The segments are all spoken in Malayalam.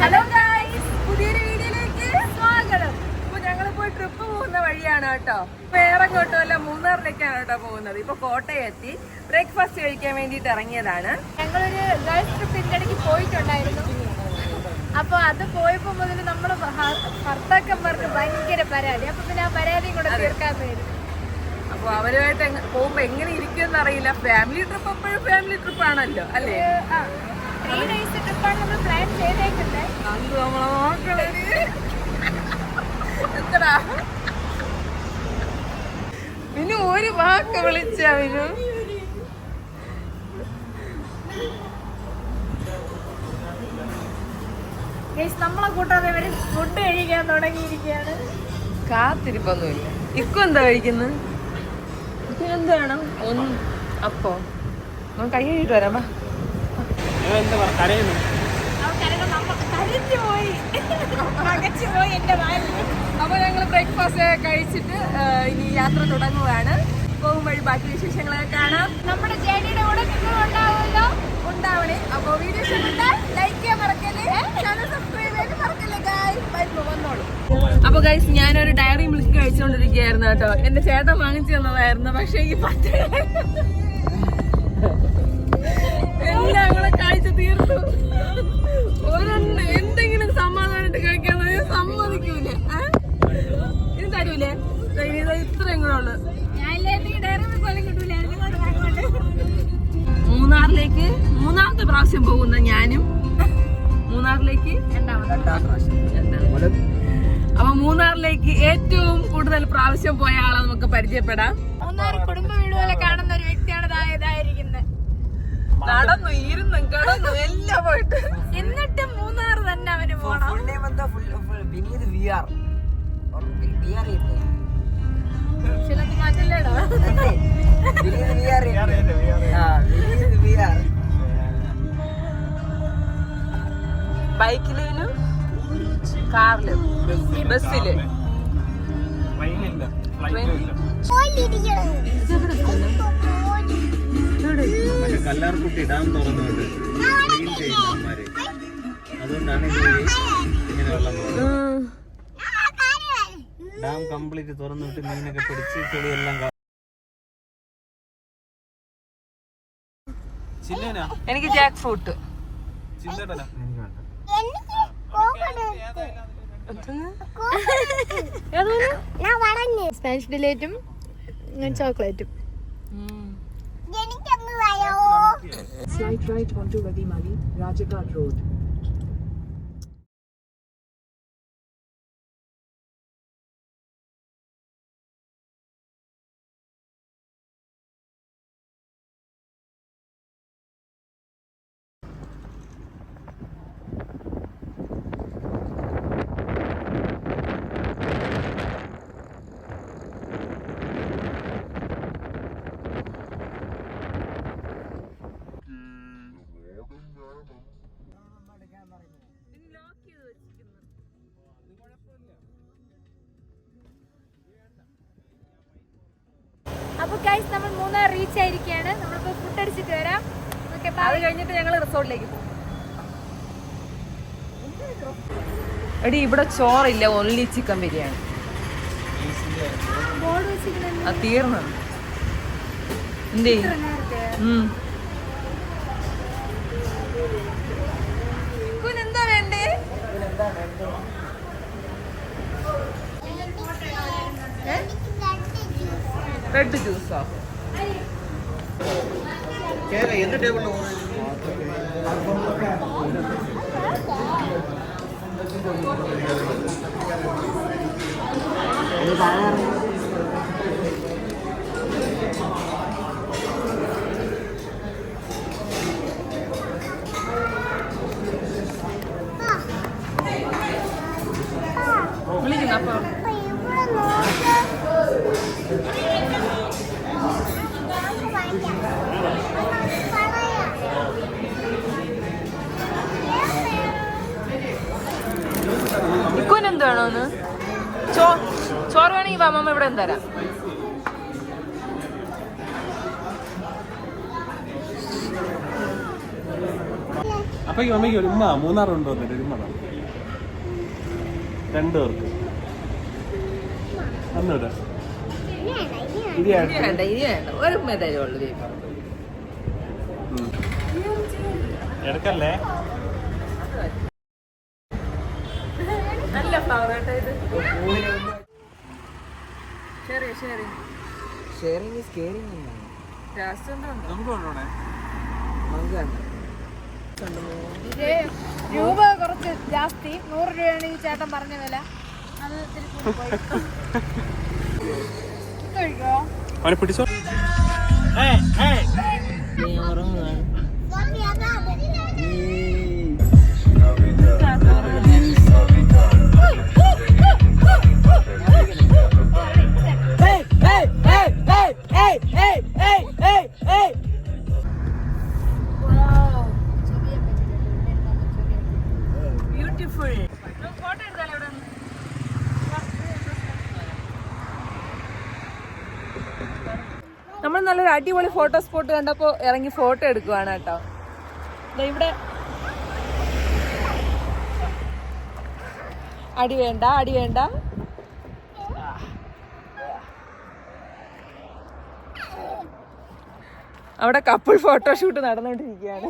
ഹലോ ഗായ്സ് പുതിയൊരു വീഡിയോയിലേക്ക് സ്വാഗതം. ഇപ്പൊ ഞങ്ങളിപ്പോ ട്രിപ്പ് പോകുന്ന വഴിയാണ് കേട്ടോ. വേറെ അല്ല മൂന്നാറിലേക്കാണ് കേട്ടോ പോകുന്നത്. ഇപ്പൊ കോട്ടയം എത്തി ബ്രേക്ക്ഫാസ്റ്റ് കഴിക്കാൻ വേണ്ടിട്ട് ഇറങ്ങിയതാണ്. ഞങ്ങളൊരു ഗേൾസ് ട്രിപ്പിന്റെ ഇടയ്ക്ക് പോയിട്ടുണ്ടായിരുന്നു. അപ്പൊ അത് പോയപ്പോ മുതൽ നമ്മൾ ഭർത്താക്കന്മാർക്ക് ഭയങ്കര പരാതി. അപ്പൊ പിന്നെ ആ പരാതിയും കൂടെ തീർക്കാൻ വരും അപ്പൊ അവരുമായിട്ട് എങ്ങ- പോകുമ്പോ എങ്ങനെ ഇരിക്കുമെന്ന് അറിയില്ല. ഫാമിലി ട്രിപ്പ് എപ്പോഴും ഫാമിലി ട്രിപ്പ് ആണല്ലോ അല്ലേ? ത്രീ ഡേയ്സ് ട്രിപ്പാണ് നമ്മൾ പ്ലാൻ അത് നമ്മളെ മക്കളെ. എത്രടാ പിന്നെ ഒരു വാക്ക് വിളിച്ച അവന്. നമ്മളെ കൂട്ടാതെ ഇവർ ഫുഡ് കഴിക്കാൻ തുടങ്ങിയിരിക്കുകയാണ്. കാത്തിരിപ്പൊന്നുമില്ല. ഇക്കു എന്താ കഴിക്കുന്നത് എന്ത് വേണം ഒന്ന് അപ്പോ. കൈ കഴിയിട്ട് വരാം അപ്പൊ ഞങ്ങൾ ബ്രേക്ക്ഫാസ്റ്റ് കഴിച്ചിട്ട് ഇനി യാത്ര തുടങ്ങുകയാണ് പോകും വഴി ബാക്കി വിശേഷങ്ങളൊക്കെ കാണാം. നമ്മുടെ ജേണിയുടെ കൂടെ നിങ്ങൾ ഉണ്ടാവുമല്ലോ. ഉണ്ടാവണേ. അപ്പൊ വീഡിയോ ഇഷ്ടപ്പെട്ടാൽ ലൈക്ക് ചെയ്യാൻ മറക്കല്ലേ? ചാനൽ സബ്സ്ക്രൈബ് ചെയ്യാൻ മറക്കല്ലേ ഗായ്സ് ബൈ വന്നോളൂ. അപ്പൊ ഗൈസ് ഞാനൊരു ഡയറി മിൽക്ക് കഴിച്ചുകൊണ്ടിരിക്കുകയായിരുന്നു കേട്ടോ. എന്റെ ചേട്ടൻ വാങ്ങിച്ചു തന്നതായിരുന്നു. പക്ഷെ ഈ പറ്റ പ്രാവശ്യം പോകുന്ന ഞാനും. മൂന്നാറിലേക്ക് അപ്പൊ മൂന്നാറിലേക്ക് ഏറ്റവും കൂടുതൽ പ്രാവശ്യം പോയ ആളെ നമുക്ക് പരിചയപ്പെടാം. മൂന്നാർ കുടുംബ വീട് പോലെ കാണുന്ന ഒരു വ്യക്തിയാണ് ഇതായിരിക്കുന്നത്. നടന്നു ഇരുന്നു കിടന്നു എല്ലാം പോയിട്ട്. എന്നിട്ട് മൂന്നാർ തന്നെ അവന് പോണം. full വിനീത് വി ആർ ആ വിനീത് വി ആർ ബൈക്കിലും കാറിലും ബസ്സിൽ കല്ലാർകുട്ടി ഡാം തുറന്നുകൊണ്ട് ക്ലീൻ ചെയ്യുന്നവന്മാര്. അതുകൊണ്ടാണ് ഇത് ഇങ്ങനെ വെള്ളം ഡാം കംപ്ലീറ്റ് തുറന്നിട്ട് മീനൊക്കെ പിടിച്ച് ചെളിയെല്ലാം എനിക്ക് ജാക്ക് ഫ്രൂട്ട്. ചില്ലേട്ടനാ? സ്പാനിഷ് ഡിലേറ്റും ചോക്ലേറ്റും Slight right onto Vadimali, Rajaghat Road. Guys നമ്മൾ മൂന്നാർ റീച്ച് ആയിരിക്കുകയാണ്. നമ്മളിപ്പോ ഫുഡ് അടിച്ചിട്ട് വരാം. ഓക്കെ അത് കഴിഞ്ഞിട്ട് ഞങ്ങൾ റിസോർട്ടിലേക്ക് പോകും. എടി ഇവിടെ ചോറില്ല ഒൺലി ചിക്കൻ ബിരിയാണി. തീർന്നു. എന്തേ എന്താ തീർന്നു എന്താ ഉം. ரெட் ஜூஸ் ஆகும் எந்த டேபிளில் അപ്പൊ ഈ അമ്മയ്ക്ക് ഒരുമ ഉമ്മ മൂന്നാറുണ്ടോ എന്നിട്ട് ഒരു ഉമ്മ രണ്ടു പേർക്ക് അന്നൂടെ. എടുക്കല്ലേ? നല്ല ഫ്ലവർ കേട്ടോ ഇത്. ഷെയറിംഗ് ഈസ് കെയറിംഗ് എന്നാണ് നമുക്ക് നമുക്ക് കണ്ടു രൂപ കുറച്ച് ജാസ്തി. നൂറ് രൂപയാണ് ഈ ചേട്ടൻ പറഞ്ഞ വില. അത് പിടിച്ചോ. അടിപൊളി ഫോട്ടോ സ്പോട്ട് കണ്ടപ്പോ ഇറങ്ങി ഫോട്ടോ എടുക്കുവാണ് കേട്ടോ. ഇവിടെ. അടി വേണ്ട അടി വേണ്ട. അവിടെ കപ്പിൾ ഫോട്ടോഷൂട്ട് നടന്നുകൊണ്ടിരിക്കുകയാണ്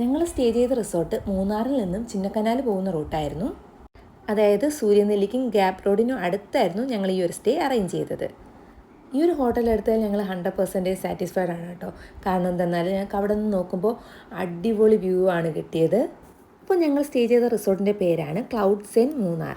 ഞങ്ങൾ സ്റ്റേ ചെയ്ത റിസോർട്ട് മൂന്നാറിൽ നിന്നും ചിന്നക്കനാൽ പോകുന്ന റൂട്ടായിരുന്നു അതായത് സൂര്യനെല്ലിക്കും ഗ്യാപ്പ് റോഡിനും അടുത്തായിരുന്നു ഞങ്ങൾ ഈ ഒരു സ്റ്റേ അറേഞ്ച് ചെയ്തത്. ഈ ഒരു ഹോട്ടൽ എടുത്താൽ ഞങ്ങൾ ഹൺഡ്രഡ് പെർസെന്റേജ് സാറ്റിസ്ഫൈഡ് ആണ് കേട്ടോ. കാരണം എന്തെന്നാൽ ഞങ്ങൾക്ക് അവിടെ നിന്ന് നോക്കുമ്പോൾ അടിപൊളി വ്യൂ ആണ് കിട്ടിയത്. അപ്പോൾ ഞങ്ങൾ സ്റ്റേ ചെയ്ത റിസോർട്ടിന്റെ പേരാണ് cloud zen Munnar.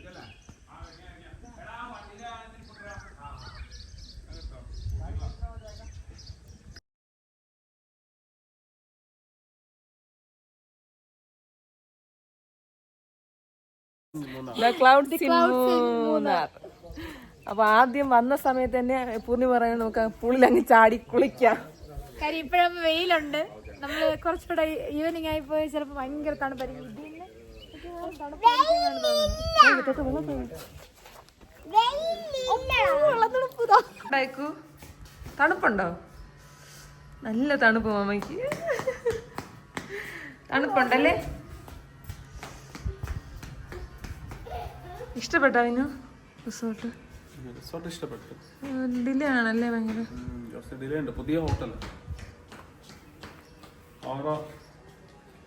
Cloud Munnar. അപ്പൊ ആദ്യം വന്ന സമയത്ത് തന്നെ പൂർണി പറയാൻ നമുക്ക് പുള്ളിൽ അങ്ങ് ചാടി കുളിക്കാം. കാര്യം ഇപ്പോഴും വെയിലുണ്ട്. നമ്മൾ കുറച്ചുകൂടെ ഈവനിങ് ആയി പോയി ചിലപ്പോ ഭയങ്കര തണുപ്പായിരിക്കും. തണുപ്പുണ്ടോ? നല്ല തണുപ്പ് മാമയ്ക്ക്. തണുപ്പുണ്ടല്ലേ? ഇഷ്ടപ്പെട്ടോ അതിനു റിസോർട്ട്? റിസോർട്ട് ഇഷ്ടപ്പെട്ടു. ഡിലേ ആണല്ലേ ഭയങ്കര? ഡിലേ ഉണ്ട്. പുതിയ ഹോട്ടൽ. ഓറോ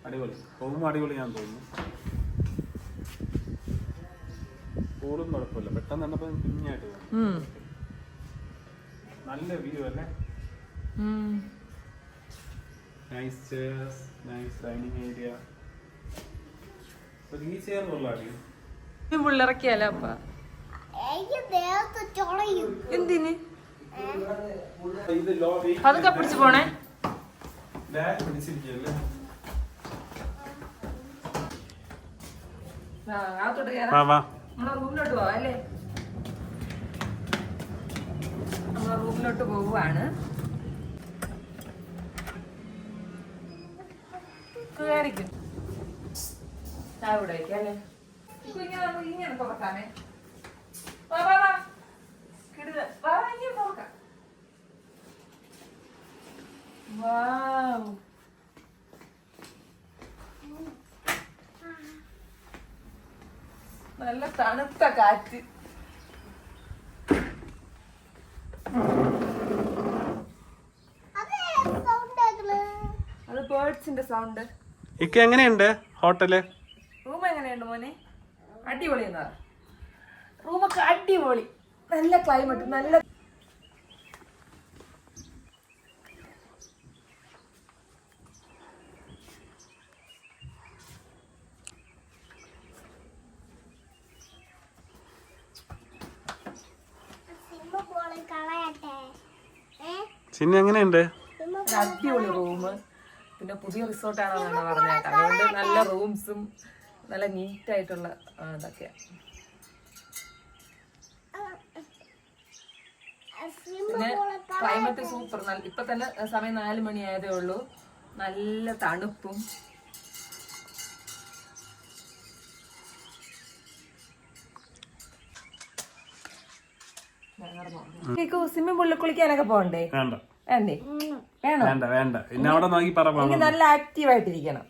അടിപൊളി. റൂം അടിപൊളി ഞാൻ തോന്നുന്നു. പൂളും കുഴപ്പമില്ല. പെട്ടെന്ന് തന്നപ്പോ കുഞ്ഞായിട്ട് നല്ല വ്യൂ അല്ലേ? Nice chairs nice dining area ഈ ചെയർ കൊള്ളാടി ഈ പുള്ളിറക്കിയാലോ അപ്പ? എന്തിന്? അതൊക്കെ പിടിച്ചു പോണേ. റൂമിലോട്ട് പോവാം അല്ലേ? നമ്മളെ റൂമിലോട്ട് പോവുകയാണ്. ചായ കൂടെ വയ്ക്കാം ഇങ്ങനെ നമുക്ക് ഇങ്ങനെ തുറക്കാമേ. വാ വാ വാ. കിടുക വാ വാ, ഇങ്ങനെ തുറക്കാം. വാവ്. നല്ല തണുത്ത കാറ്റ്. അത് ബേർഡ്സിന്റെ സൗണ്ട് ഇക്ക എങ്ങനെയുണ്ട് ഹോട്ടൽ? അടിപൊളി എന്നാ റൂമൊക്കെ അടിപൊളി. നല്ല ക്ലൈമറ്റ് നല്ല ചിന്ന എങ്ങനെയുണ്ട്? അടിപൊളി റൂം പിന്നെ പുതിയ റിസോർട്ടാണെന്നാണ് പറഞ്ഞേട്ടോ അതുകൊണ്ട് നല്ല റൂംസും നല്ല നീറ്റ് ആയിട്ടുള്ള ആ, ഇതൊക്കെയാണ് പിന്നെ ക്ലൈമറ്റ് സൂപ്പർ നല്ല ഇപ്പൊ തന്നെ സമയം നാല് മണി ആയതേ ഉള്ളൂ. നല്ല തണുപ്പും. സ്വിമ്മിംഗ് പൂളിൽ കുളിക്കാനൊക്കെ പോകണ്ടേ വേണ്ട. വേണ്ടേ? വേണോ? വേണ്ട വേണ്ട. പിന്നെ അവിടെ നോക്കി പറ എനിക്ക് നല്ല ആക്റ്റീവ് ആയിട്ടിരിക്കണം.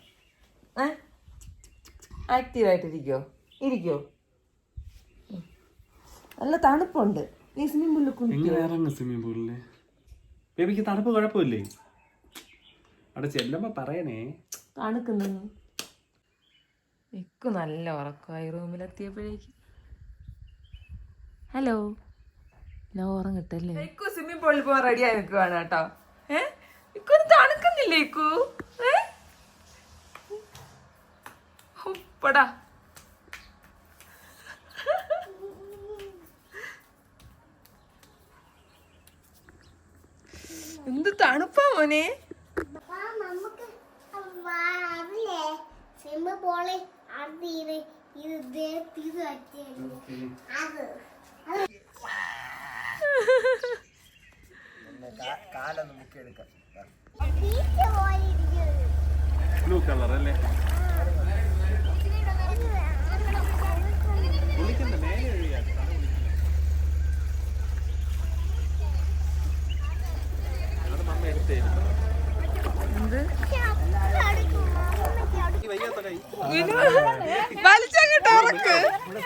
ഏ? ആക്റ്റീവ് ഇരിക്കുമോ ഇരിക്കോ. നല്ല തണുപ്പുണ്ട്. നീ സ്വിമ്മിംഗ് പൂളിൽ കുളിക്കോ. ഇറങ്ങും സ്വിമ്മിംഗ് പൂളിൽ? ബേബിക്ക് തണുപ്പ് കുഴപ്പമില്ലേ? അവിടെ ചെല്ലുമ്പോ പറയണേ. തണുക്കുന്നു. ഇക്കു നല്ല ഉറക്കമായി റൂമിലെത്തിയപ്പോഴേക്ക്. ഹലോ? ഞാൻ ഉറങ്ങട്ടല്ലേ? സ്വിമ്മിംഗ് പൂളിൽ പോവാൻ റെഡിയായി ആയി നിൽക്കുവാണ് കേട്ടോ. ഏ? ഇക്കു തണുക്കുന്നില്ലേ ഇക്കു ഏ ഉപ്പടാ എന്ത് തണുപ്പാ മോനെ നമുക്ക് അതില്ലേ സിമ്മ പോളെ അത് ഇത് ഇത് ദേ- എന്ത് തണുപ്പാ മോനെ. കാലൊന്ന് മുക്കിയെടുക്കാം. ബ്ലൂ കളർ അല്ലേ കുളിക്കണ്ട മേലെ ഒഴിയാ അത് മമ്മ എടുത്തേ എന്ത് ഈ വയ്യാത്ത കൈ വലിച്ചങ്ങട്ട് ഉറക്ക് ഞാൻ വരാം എനിക്ക് പേടിയാ ഞാൻ വരെ ഇറങ്ങി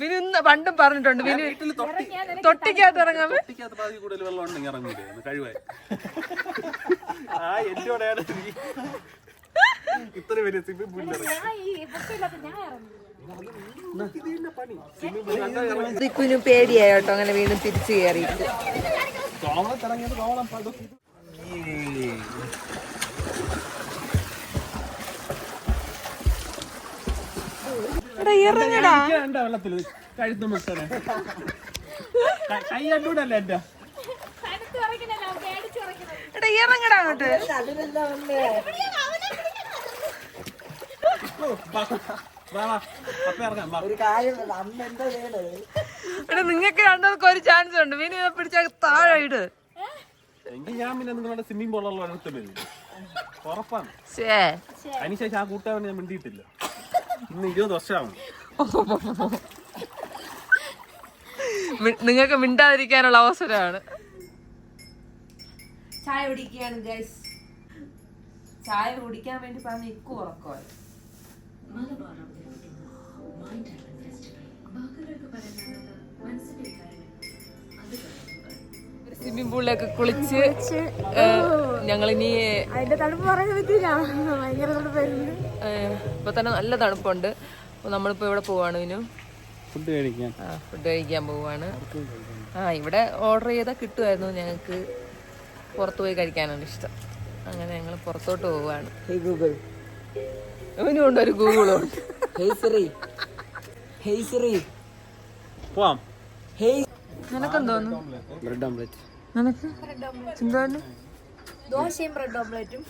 വിനു ഇന്ന് പണ്ടും പറഞ്ഞിട്ടുണ്ട്. വിനു തൊട്ടിക്കകത്ത് ഇറങ്ങാൻ പേടിയായോട്ടോ ഇത്ര വലിയ സ്വിമ്മിംഗ് പൂളിൽ അങ്ങനെ വീണ്ടും തിരിച്ചു കയറി കോവളത്തിറങ്ങിയത് കോവളം പടും. ഇറങ്ങടാ. വെള്ളത്തിൽ. കഴുത്ത് മുട്ടണേ കൈ കണ്ടൂടല്ലേ എന്റെ എടാ ഇറങ്ങടാ അങ്ങോട്ട്. അപ്പ ഇറങ്ങാം ഒരു കാര്യം അമ്മ എന്താ ചെയ്യണത്? എടാ നിങ്ങൾക്ക് രണ്ടുപേർക്ക് ഒരു ചാൻസ് ഉണ്ട്. മീൻ പിടിച്ച താഴെ ഇട്. എങ്കിൽ ഞാൻ പിന്നെ നിങ്ങളുടെ സ്വിമ്മിംഗ് പൂളുള്ള വരും ഉറപ്പാണ്. അതിനുശേഷം ആ കൂട്ടാവിനെ ഞാൻ മിണ്ടിയിട്ടില്ല. ഇന്ന് ഇരുപത് വർഷമാണ് നിങ്ങൾക്ക് മിണ്ടാതിരിക്കാനുള്ള അവസരമാണ് ചായ കുടിക്കുകയാണ് ഗൈസ് ചായ കുടിക്കാൻ വേണ്ടി പറഞ്ഞ ഇക്കു ഉറക്കമായി സ്വിമ്മിംഗ് പൂളിലൊക്കെ കുളിച്ച് ഞങ്ങളിനി അതിന്റെ തണുപ്പ് പറയാൻ പറ്റില്ല ഭയങ്കര തണുപ്പായിരുന്നു ഏഹ്, ഇപ്പൊ തന്നെ നല്ല തണുപ്പുണ്ട്. അപ്പൊ നമ്മളിപ്പോ ഇവിടെ പോവാണ് വിനു? ഫുഡ് കഴിക്കാൻ. ആ ഫുഡ് കഴിക്കാൻ പോവാണ്. ആ ഇവിടെ ഓർഡർ ചെയ്താൽ കിട്ടുമായിരുന്നു ഞങ്ങൾക്ക് പുറത്തു പോയി കഴിക്കാനാണ് ഇഷ്ടം. അങ്ങനെ ഞങ്ങൾ പുറത്തോട്ട് പോവാണ്. ഗൂഗിൾ ഇവനും ഉണ്ട് ഒരു ഗൂഗിളുണ്ട് ഹേയ് സിറി ഹേയ് സിറി പോവാം. ഹേയ് നിനക്കെന്ത് തോന്നുന്നു ബ്രെഡ് ഓംലെറ്റ്. നിനക്ക്? ചിന്താന് ദോശയും ബ്രെഡ് ഓംലെറ്റും.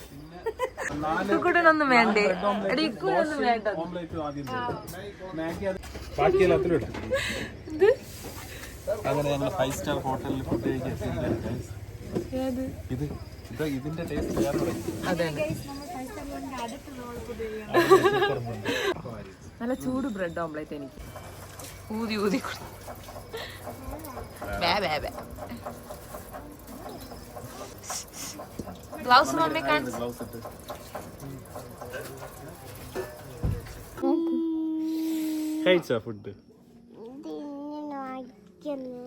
ഇക്കുട്ടിനൊന്നും വേണ്ടേ? എടി വേണ്ട ബാക്കി എല്ലാത്തിലും അങ്ങനെ ഞങ്ങൾ ഫൈവ് സ്റ്റാർ ഹോട്ടലിൽ ഫുഡ് കഴിക്കാൻ ഇത് ഇത് ഇതിന്റെ ടേസ്റ്റ് വേറെ അതെ. നല്ല ചൂട് ബ്രെഡ് ഓംലെറ്റ് എനിക്ക്. ഊതി ഊതി കൊടു. ബേ ബേ ബേ. ഗ്ലൗസ് മമ്മി കാണിച്ചു. കഴിച്ചോ ഫുഡ് ഇതിങ്ങനെ വായിക്കുന്നു.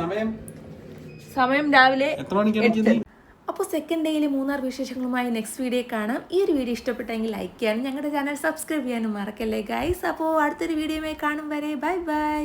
സമയം? സമയം രാവിലെ എത്ര മണിക്കാണ്. അപ്പോൾ സെക്കൻഡ് ഡേയിൽ മൂന്നാർ വിശേഷങ്ങളുമായി നെക്സ്റ്റ് വീഡിയോ കാണാം. ഈ ഒരു വീഡിയോ ഇഷ്ടപ്പെട്ടെങ്കിൽ ലൈക്ക് ചെയ്യാനും ഞങ്ങളുടെ ചാനൽ സബ്സ്ക്രൈബ് ചെയ്യാനും മറക്കല്ലേ ഗൈസ് അപ്പോൾ അടുത്തൊരു വീഡിയോയുമായി കാണും വരെ. Bye bye